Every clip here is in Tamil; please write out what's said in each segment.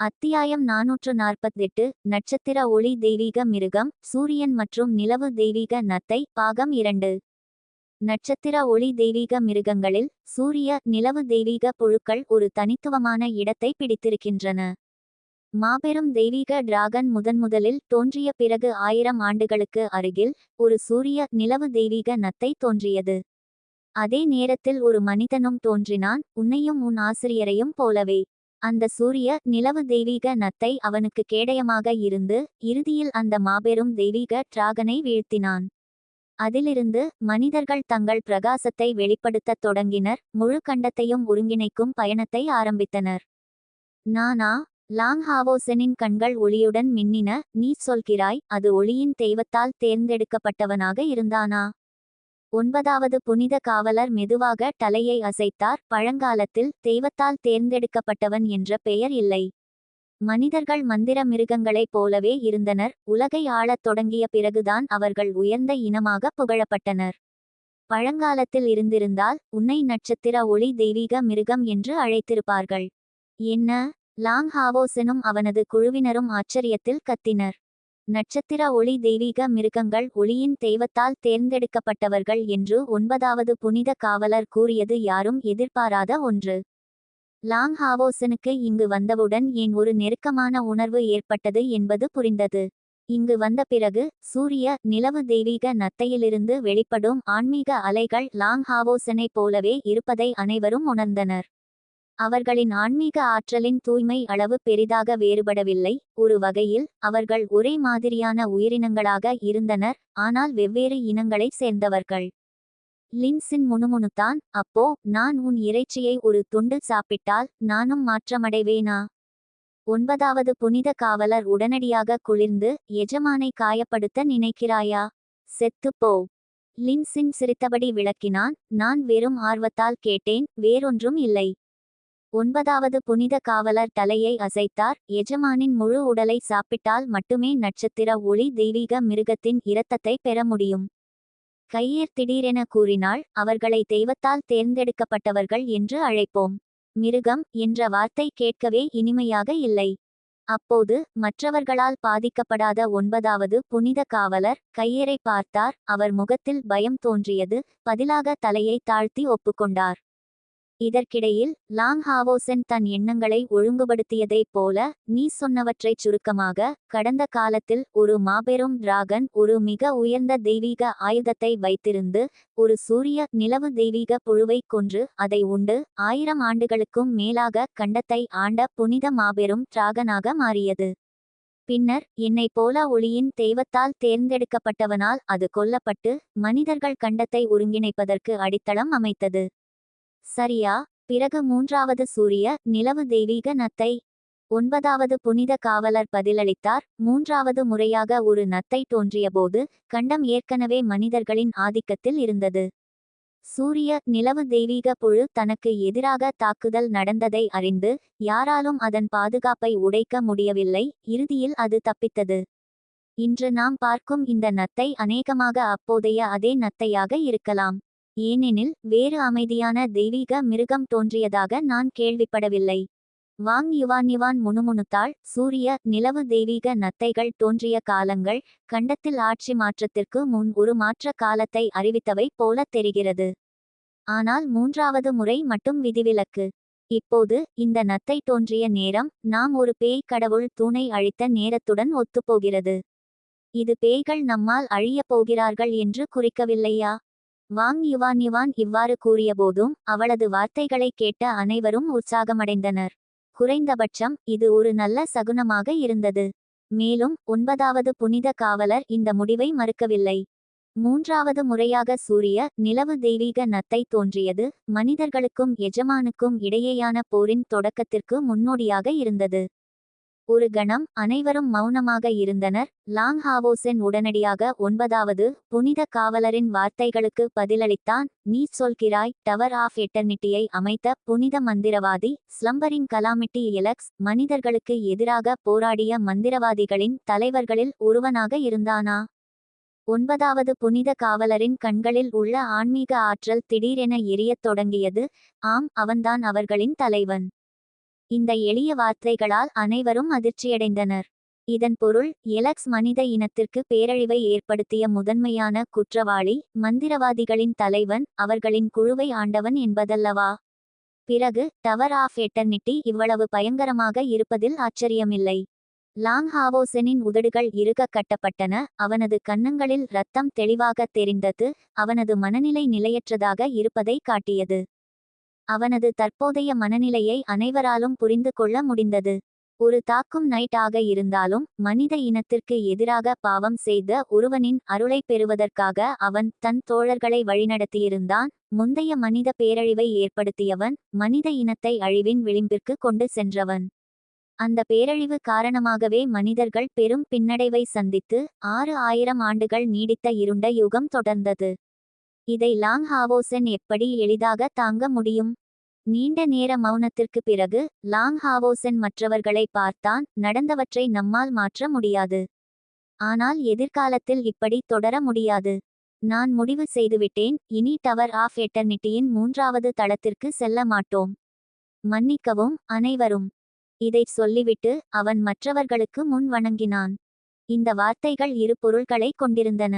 அத்தியாயம் நாநூற்று நாற்பத்தெட்டு நட்சத்திர ஒளி தெய்வீக மிருகம் சூரியன் மற்றும் நிலவு தெய்வீக நத்தை பாகம் இரண்டு. நட்சத்திர ஒளி தெய்வீக மிருகங்களில் சூரிய நிலவு தெய்வீக புழுக்கள் ஒரு தனித்துவமான இடத்தை பிடித்திருக்கின்றன. மாபெரும் தெய்வீக டிராகன் முதன்முதலில் தோன்றிய பிறகு ஆயிரம் ஆண்டுகளுக்கு அருகில் ஒரு சூரிய நிலவு தெய்வீக நத்தை தோன்றியது. அதே நேரத்தில் ஒரு மனிதனும் தோன்றினான் உன்னையும் உன் ஆசிரியரையும் போலவே. அந்த சூரிய நிலவு தெய்வீக நத்தை அவனுக்கு கேடயமாக இருந்து இறுதியில் அந்த மாபெரும் தெய்வீக டிராகனை வீழ்த்தினான். அதிலிருந்து மனிதர்கள் தங்கள் பிரகாசத்தை வெளிப்படுத்தத் தொடங்கினர் முழு கண்டத்தையும் ஒருங்கிணைக்கும் பயணத்தை ஆரம்பித்தனர். நானா? லாங் ஹாவோசனின் கண்கள் ஒளியுடன் மின்னின நீ சொல்கிறாய் அது ஒளியின் தெய்வத்தால் தேர்ந்தெடுக்கப்பட்டவனாக இருந்தானா? ஒன்பதாவது புனித காவலர் மெதுவாக தலையை அசைத்தார். பழங்காலத்தில் தெய்வத்தால் தேர்ந்தெடுக்கப்பட்டவன் என்ற பெயர் இல்லை. மனிதர்கள் மந்திர மிருகங்களைப் போலவே இருந்தனர். உலகை ஆளத் தொடங்கிய பிறகுதான் அவர்கள் உயர்ந்த இனமாக புகழப்பட்டனர். பழங்காலத்தில் இருந்திருந்தால் உன்னை நட்சத்திர ஒளி தெய்வீக மிருகம் என்று அழைத்திருப்பார்கள். என்ன? லாங் ஹாவோசனும் அவனது குழுவினரும் ஆச்சரியத்தில் கத்தினர். நட்சத்திர ஒளி தெய்வீக மிருகங்கள் ஒளியின் தெய்வத்தால் தேர்ந்தெடுக்கப்பட்டவர்கள் என்று ஒன்பதாவது புனித காவலர் கூறியது யாரும் எதிர்பாராத ஒன்று. லாங் ஹாவோசனுக்கு இங்கு வந்தவுடன் ஏன் ஒரு நெருக்கமான உணர்வு ஏற்பட்டது என்பது புரிந்தது. இங்கு வந்த பிறகு சூரிய நிலவு தெய்வீக நத்தையிலிருந்து வெளிப்படும் ஆன்மீக அலைகள் லாங் ஹாவோசனைப் போலவே இருப்பதை அனைவரும் உணர்ந்தனர். அவர்களின் ஆன்மீக ஆற்றலின் தூய்மை அளவு பெரிதாக வேறுபடவில்லை. ஒரு வகையில் அவர்கள் ஒரே மாதிரியான உயிரினங்களாக இருந்தனர் ஆனால் வெவ்வேறு இனங்களைச் சேர்ந்தவர்கள். லின்சின் முணுமுணுத்தான் அப்போ நான் உன் இறைச்சியை ஒரு துண்டு சாப்பிட்டால் நானும் மாற்றமடைவேனா ஒன்பதாவது புனித காவலர் உடனடியாக குளிர்ந்து எஜமானை காயப்படுத்த நினைக்கிறாயா? செத்துப்போ லின்சின் சிரித்தபடி விளக்கினான் நான் வெறும் ஆர்வத்தால் கேட்டேன் வேறொன்றும் இல்லை. ஒன்பதாவது புனித காவலர் தலையை அசைத்தார். எஜமானின் முழு உடலை சாப்பிட்டால் மட்டுமே நட்சத்திர ஒளி தெய்வீக மிருகத்தின் இரத்தத்தை பெற முடியும். கையேர் திடீரென கூறினாள் அவர்களை தெய்வத்தால் தேர்ந்தெடுக்கப்பட்டவர்கள் என்று அழைப்போம். மிருகம் என்ற வார்த்தை கேட்கவே இனிமையாக இல்லை. அப்போது மற்றவர்களால் பாதிக்கப்படாத ஒன்பதாவது புனித காவலர் கையேரை பார்த்தார். அவர் முகத்தில் பயம் தோன்றியது. பதிலாக தலையை தாழ்த்தி ஒப்புக்கொண்டார். இதற்கிடையில் லாங் ஹாவோசென் தன் எண்ணங்களை ஒழுங்குபடுத்தியதைப் போல நீ சொன்னவற்றைச் சுருக்கமாக கடந்த காலத்தில் ஒரு மாபெரும் டிராகன் ஒரு மிக உயர்ந்த தெய்வீக ஆயுதத்தை வைத்திருந்து ஒரு சூரிய நிலவு தெய்வீக புழுவைக் கொன்று அதை உண்டு ஆயிரம் ஆண்டுகளுக்கும் மேலாக கண்டத்தை ஆண்ட புனித மாபெரும் டிராகனாக மாறியது. பின்னர் என்னைப் போல ஒளியின் தெய்வத்தால் தேர்ந்தெடுக்கப்பட்டவனால் அது கொல்லப்பட்டு மனிதர்கள் கண்டத்தை ஒருங்கிணைப்பதற்கு அடித்தளம் அமைத்தது. சரியா? பிறகு மூன்றாவது சூரிய நிலவு தெய்வீக நத்தை. ஒன்பதாவது புனித காவலர் பதிலளித்தார். மூன்றாவது முறையாக ஒரு நத்தை தோன்றியபோது கண்டம் ஏற்கனவே மனிதர்களின் ஆதிக்கத்தில் இருந்தது. சூரிய நிலவு தெய்வீக புழு தனக்கு எதிராக தாக்குதல் நடந்ததை அறிந்து யாராலும் அதன் பாதுகாப்பை உடைக்க முடியவில்லை. இறுதியில் அது தப்பித்தது. இன்று நாம் பார்க்கும் இந்த நத்தை அநேகமாக அப்போதைய அதே நத்தையாக இருக்கலாம். ஏனெனில் வேறு அமைதியான தெய்வீக மிருகம் தோன்றியதாக நான் கேள்விப்படவில்லை. வாங் யுவான் யுவான் முணுமுணுத்தாள் சூரிய நிலவு தெய்வீக நத்தைகள் தோன்றிய காலங்கள் கண்டத்தில் ஆட்சி மாற்றத்திற்கு முன் ஒரு மாற்ற காலத்தை அறிவித்தவை போல தெரிகிறது. ஆனால் மூன்றாவது முறை மட்டும் விதிவிலக்கு. இப்போது இந்த நத்தை தோன்றிய நேரம் நாம் ஒரு பேய் கடவுள் தூணை அழித்த நேரத்துடன் ஒத்துப்போகிறது. இது பேய்கள் நம்மால் அழியப் போகிறார்கள் என்று குறிக்கவில்லையா? வாங் யுவான் யுவான் இவ்வாறு கூறியபோதும் அவளது வார்த்தைகளை கேட்ட அனைவரும் உற்சாகமடைந்தனர். குறைந்தபட்சம் இது ஒரு நல்ல சகுனமாக இருந்தது. மேலும் ஒன்பதாவது புனித காவலர் இந்த முடிவை மறுக்கவில்லை. மூன்றாவது முறையாக சூரிய நிலவு தெய்வீக நத்தை தோன்றியது மனிதர்களுக்கும் எஜமானுக்கும் இடையேயான போரின் தொடக்கத்திற்கு முன்னோடியாக இருந்தது. ஒரு கணம் அனைவரும் மௌனமாக இருந்தனர். லாங் ஹாவோசென் உடனடியாக ஒன்பதாவது புனித காவலரின் வார்த்தைகளுக்கு பதிலளித்தான். நீ சொல்கிறாய் டவர் ஆஃப் எட்டர்னிட்டியை அமைத்த புனித மந்திரவாதி ஸ்லம்பரிங் கலாமிட்டி எலக்ஸ் மனிதர்களுக்கு எதிராக போராடிய மந்திரவாதிகளின் தலைவர்களில் ஒருவனாக இருந்தானா? ஒன்பதாவது புனித காவலரின் கண்களில் உள்ள ஆன்மீக ஆற்றல் திடீரென எரியத் தொடங்கியது. ஆம் அவன்தான் அவர்களின் தலைவன். இந்த எளிய வார்த்தைகளால் அனைவரும் அதிர்ச்சியடைந்தனர். இதன் பொருள் எலக்ஸ் மனித இனத்திற்கு பேரழிவை ஏற்படுத்திய முதன்மையான குற்றவாளி மந்திரவாதிகளின் தலைவன் அவர்களின் குழுவை ஆண்டவன் என்பதல்லவா? பிறகு டவர் ஆஃப் எட்டர்னிட்டி இவ்வளவு பயங்கரமாக இருப்பதில் ஆச்சரியமில்லை. லாங் ஹாவோசனின் உதடுகள் இறுக கட்டப்பட்டன அவனது கன்னங்களில் இரத்தம் தெளிவாக தெரிந்தது அவனது மனநிலை நிலையற்றதாக இருப்பதை காட்டியது. அவனது தற்போதைய மனநிலையை அனைவராலும் புரிந்து கொள்ள முடிந்தது. ஒரு தாக்கும் நைட் ஆக இருந்தாலும் மனித இனத்திற்கு எதிராக பாவம் செய்த ஒருவனின் அருளை பெறுவதற்காக அவன் தன் தோழர்களை வழிநடத்தியிருந்தான். முந்தைய மனித பேரழிவை ஏற்படுத்தியவன் மனித இனத்தை அழிவின் விளிம்பிற்கு கொண்டு சென்றவன். அந்த பேரழிவு காரணமாகவே மனிதர்கள் பெரும் பின்னடைவை சந்தித்து ஆறு ஆயிரம் ஆண்டுகள் நீடித்த இருண்ட யுகம் தொடர்ந்தது. இதை லாங் ஹாவோசன் எப்படி எளிதாக தாங்க முடியும்? நீண்ட நேர மௌனத்திற்கு பிறகு லாங் ஹாவோசன் மற்றவர்களை பார்த்தான் நடந்தவற்றை நம்மால் மாற்ற முடியாது. ஆனால் எதிர்காலத்தில் இப்படி தொடர முடியாது. நான் முடிவு செய்துவிட்டேன் இனி டவர் ஆஃப் எட்டர்னிட்டியின் மூன்றாவது தளத்திற்கு செல்ல மாட்டோம். மன்னிக்கவும் அனைவரும். இதைச் சொல்லிவிட்டு அவன் மற்றவர்களுக்கு முன் வணங்கினான். இந்த வார்த்தைகள் இரு பொருள்களை கொண்டிருந்தன.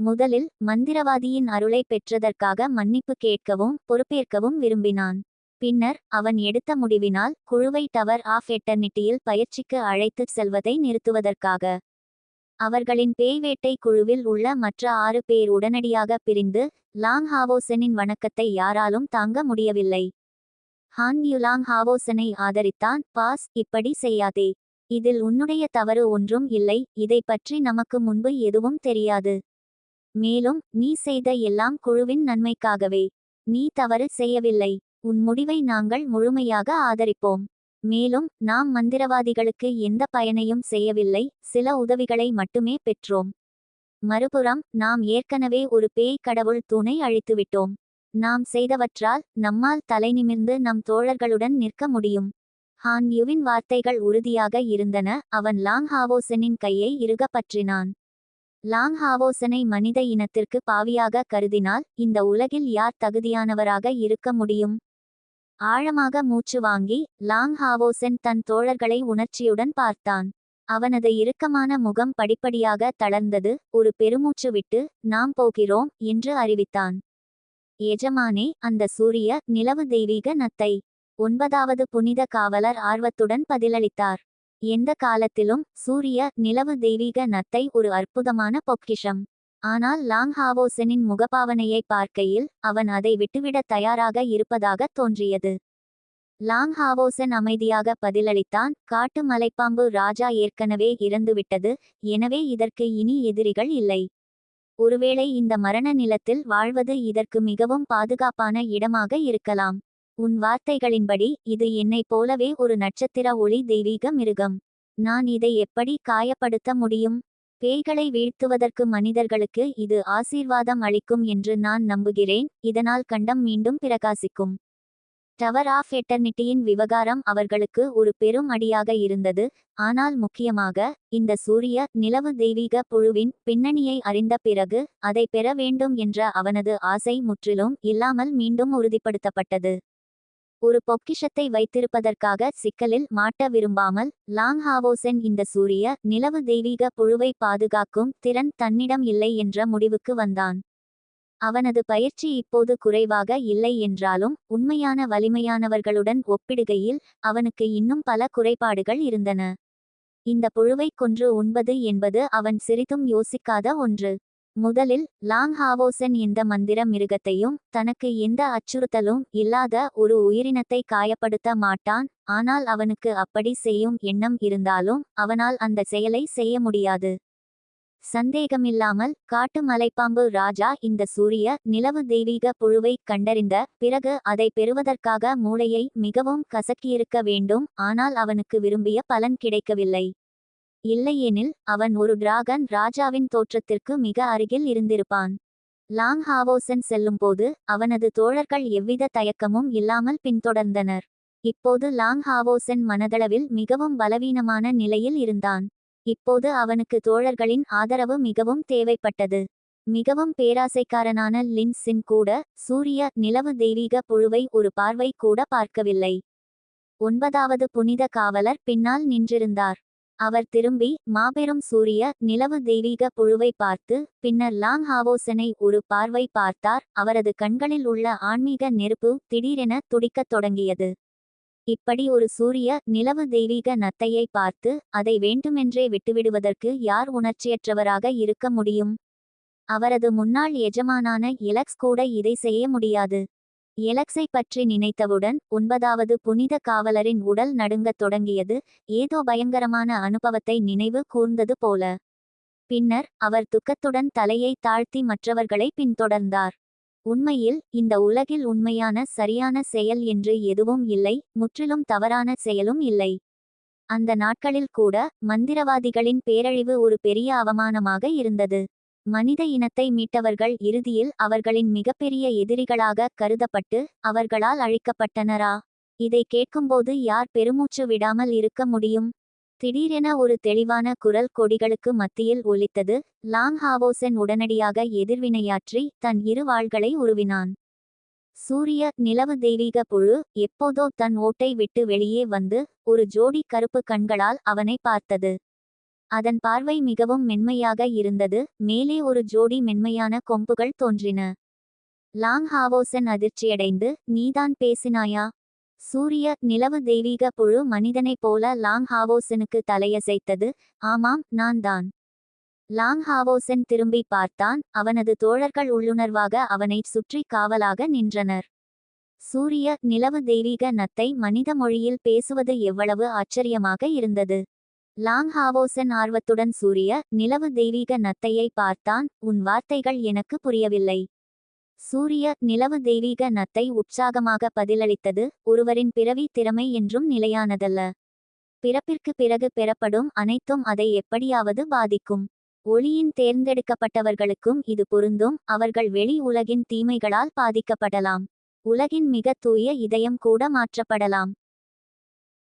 முதலில் மந்திரவாதியின் அருளை பெற்றதற்காக மன்னிப்பு கேட்கவும் பொறுப்பேற்கவும் விரும்பினான். பின்னர் அவன் எடுத்த முடிவினால் குழுவை டவர் ஆஃப் எட்டர்னிட்டியில் பயிற்சிக்கு அழைத்துச் செல்வதை நிறுத்துவதற்காக. அவர்களின் பேய்வேட்டை குழுவில் உள்ள மற்ற ஆறு பேர் உடனடியாக பிரிந்து லாங் ஹாவோசனின் வணக்கத்தை யாராலும் தாங்க முடியவில்லை. ஹான் யுலாங் ஹாவோசனை ஆதரித்தான் பாஸ் இப்படி செய்யாதே. இதில் உன்னுடைய தவறு ஒன்றும் இல்லை. இதை பற்றி நமக்கு முன்பு எதுவும் தெரியாது. மேலும் நீ செய்த எல்லாம் குழுவின் நன்மைக்காகவே. நீ தவறு செய்யவில்லை. உன் முடிவை நாங்கள் முழுமையாக ஆதரிப்போம். மேலும் நாம் மந்திரவாதிகளுக்கு எந்த பயனையும் செய்யவில்லை. சில உதவிகளை மட்டுமே பெற்றோம். மறுபுறம் நாம் ஏற்கனவே ஒரு பேய் கடவுள் தூணை அழித்துவிட்டோம். நாம் செய்தவற்றால் நம்மால் தலைநிமிர்ந்து நம் தோழர்களுடன் நிற்க முடியும். ஹான் யுவின் வார்த்தைகள் உறுதியாக இருந்தன. அவன் லாங் ஹாவோசனின் கையை இறுக பற்றினான். லாங் ஹாவோசனை மனித இனத்திற்கு பாவியாக கருதினால் இந்த உலகில் யார் தகுதியானவராக இருக்க முடியும்? ஆழமாக மூச்சு வாங்கி லாங் ஹாவோசன் தன் தோழர்களை உணர்ச்சியுடன் பார்த்தான். அவனது இறுக்கமான முகம் படிப்படியாக தளர்ந்தது. ஒரு பெருமூச்சு விட்டு நாம் போகிறோம் என்று அறிவித்தான். எஜமானே அந்த சூரிய நிலவு தெய்வீக நத்தை ஒன்பதாவது புனித காவலர் ஆர்வத்துடன் பதிலளித்தார். எந்த காலத்திலும் சூரிய நிலவு தெய்வீக நத்தை ஒரு அற்புதமான பொக்கிஷம். ஆனால் லாங் ஹாவோசனின் முகபாவனையை பார்க்கையில் அவன் அதை விட்டுவிட தயாராக இருப்பதாக தோன்றியது. லாங் ஹாவோசன் அமைதியாக பதிலளித்தான் காட்டு மலைப்பாம்பு ராஜா ஏற்கனவே இறந்துவிட்டது எனவே இதற்கு இனி எதிரிகள் இல்லை. ஒருவேளை இந்த மரண நிலத்தில் வாழ்வது இதற்கு மிகவும் பாதுகாப்பான இடமாக இருக்கலாம். உன் வார்த்தைகளின்படி இது என்னைப் போலவே ஒரு நட்சத்திர ஒளி தெய்வீக மிருகம். நான் இதை எப்படி காயப்படுத்த முடியும்? பேய்களை வீழ்த்துவதற்கு மனிதர்களுக்கு இது ஆசீர்வாதம் அளிக்கும் என்று நான் நம்புகிறேன். இதனால் கண்டம் மீண்டும் பிரகாசிக்கும். டவர் ஆஃப் எட்டர்னிட்டியின் விவகாரம் அவர்களுக்கு ஒரு பெரும் அடியாக இருந்தது. ஆனால் முக்கியமாக இந்த சூரிய நிலவு தெய்வீக புழுவின் பின்னணியை அறிந்த பிறகு அதை பெற வேண்டும் என்ற அவனது ஆசை முற்றிலும் இல்லாமல் மீண்டும் உறுதிப்படுத்தப்பட்டது. ஒரு பொக்கிஷத்தை வைத்திருப்பதற்காக சிக்கலில் மாட்ட விரும்பாமல் லாங் ஹாவோசென் இந்த சூரிய நிலவு தெய்வீக புழுவை பாதுகாக்கும் திறன் தன்னிடம் இல்லை என்ற முடிவுக்கு வந்தான். அவனது பயிற்சி இப்போது குறைவாக இல்லை என்றாலும் உண்மையான வலிமையானவர்களுடன் ஒப்பிடுகையில் அவனுக்கு இன்னும் பல குறைபாடுகள் இருந்தன. இந்த புழுவை கொன்று உண்பது என்பது அவன் சிறிதும் யோசிக்காத ஒன்று. முதலில் லாங் ஹாவோசன் இந்த மந்திர மிருகத்தையும் தனக்கு எந்த அச்சுறுத்தலும் இல்லாத ஒரு உயிரினத்தை காயப்படுத்த மாட்டான் ஆனால் அவனுக்கு அப்படி செய்யும் எண்ணம் இருந்தாலும் அவனால் அந்த செயலை செய்ய முடியாது. சந்தேகமில்லாமல் காட்டு மலைப்பாம்பு ராஜா இந்த சூரிய நிலவு தெய்வீக புழுவை கண்டறிந்த பிறகு அதை பெறுவதற்காக மூளையை மிகவும் கசக்கியிருக்க வேண்டும் ஆனால் அவனுக்கு விரும்பிய பலன் கிடைக்கவில்லை. இல்லையெனில் அவன் ஒரு டிராகன் ராஜாவின் தோற்றத்திற்கு மிக அருகில் இருந்திருப்பான். லாங் ஹாவோசன் செல்லும்போது அவனது தோழர்கள் எவ்வித தயக்கமும் இல்லாமல் பின்தொடர்ந்தனர். இப்போது லாங் ஹாவோசன் மனதளவில் மிகவும் பலவீனமான நிலையில் இருந்தான். இப்போது அவனுக்கு தோழர்களின் ஆதரவு மிகவும் தேவைப்பட்டது. மிகவும் பேராசைக்காரனான லின்சின் கூட சூரிய நிலவு தெய்வீக புழுவை ஒரு பார்வை கூட பார்க்கவில்லை. ஒன்பதாவது புனித காவலர் பின்னால் நின்றிருந்தார். அவர் திரும்பி மாபெரும் சூரிய நிலவு தெய்வீக புழுவை பார்த்து பின்னர் லாங் ஹாவோசனை ஒரு பார்வை பார்த்தார். அவரது கண்களில் உள்ள ஆன்மீக நெருப்பு திடீரென துடிக்கத் தொடங்கியது. இப்படி ஒரு சூரிய நிலவு தெய்வீக நத்தையை பார்த்து அதை வேண்டுமென்றே விட்டுவிடுவதற்கு யார் உணர்ச்சியற்றவராக இருக்க முடியும்? அவரது முன்னாள் எஜமானான இலக்ஸ் கூட இதை செய்ய முடியாது. எலக்ஸை பற்றி நினைத்தவுடன் ஒன்பதாவது புனித காவலரின் உடல் நடுங்கத் தொடங்கியது. ஏதோ பயங்கரமான அனுபவத்தை நினைவு கூர்ந்தது போல. பின்னர் அவர் துக்கத்துடன் தலையை தாழ்த்தி மற்றவர்களை பின்தொடர்ந்தார். உண்மையில் இந்த உலகில் உண்மையான சரியான செயல் என்று எதுவும் இல்லை முற்றிலும் தவறான செயலும் இல்லை. அந்த நாட்களில் கூட மந்திரவாதிகளின் பேரழிவு ஒரு பெரிய அவமானமாக இருந்தது. மனித இனத்தை மீட்டவர்கள் இறுதியில் அவர்களின் மிகப்பெரிய எதிரிகளாக கருதப்பட்டு அவர்களால் அழிக்கப்பட்டனரா? இதை கேட்கும்போது யார் பெருமூச்சு விடாமல் இருக்க முடியும்? திடீரென ஒரு தெளிவான குரல் கொடிகளுக்கு மத்தியில் ஒலித்தது. லாங் ஹாவோசன் உடனடியாக எதிர்வினையாற்றி தன் இரு வாள்களை உருவினான். சூரிய நிலவு தெய்வீக புழு எப்போதோ தன் ஓட்டை விட்டு வெளியே வந்து ஒரு ஜோடி கருப்பு கண்களால் அவனை பார்த்தது. அதன் பார்வை மிகவும் மென்மையாக இருந்தது. மேலே ஒரு ஜோடி மென்மையான கொம்புகள் தோன்றின. லாங் ஹாவோசன் அதிர்ச்சியடைந்து நீதான் பேசினாயா? சூரிய நிலவு தெய்வீக புழு மனிதனைப் போல லாங் ஹாவோசனுக்கு தலையசைத்தது. ஆமாம் நான் தான் லாங் ஹாவோசன் திரும்பி பார்த்தான். அவனது தோழர்கள் உள்ளுணர்வாக அவனைச் சுற்றி காவலாக நின்றனர். சூரிய நிலவு தெய்வீக நத்தை மனித மொழியில் பேசுவது எவ்வளவு ஆச்சரியமாக இருந்தது. லாங் ஹாவோசன் ஆர்வத்துடன் சூரிய நிலவு தெய்வீக நத்தையை பார்த்தான் உன் வார்த்தைகள் எனக்கு புரியவில்லை. சூரிய நிலவு தெய்வீக நத்தை உற்சாகமாக பதிலளித்தது ஒருவரின் பிறவி திறமை என்றும் நிலையானதல்ல. பிறப்பிற்கு பிறகு பெறப்படும் அனைத்தும் அதை எப்படியாவது பாதிக்கும். ஒளியின் தேர்ந்தெடுக்கப்பட்டவர்களுக்கும் இது பொருந்தும் அவர்கள் வெளி உலகின் தீமைகளால் பாதிக்கப்படலாம். உலகின் மிக தூய இதயம் கூட மாற்றப்படலாம்.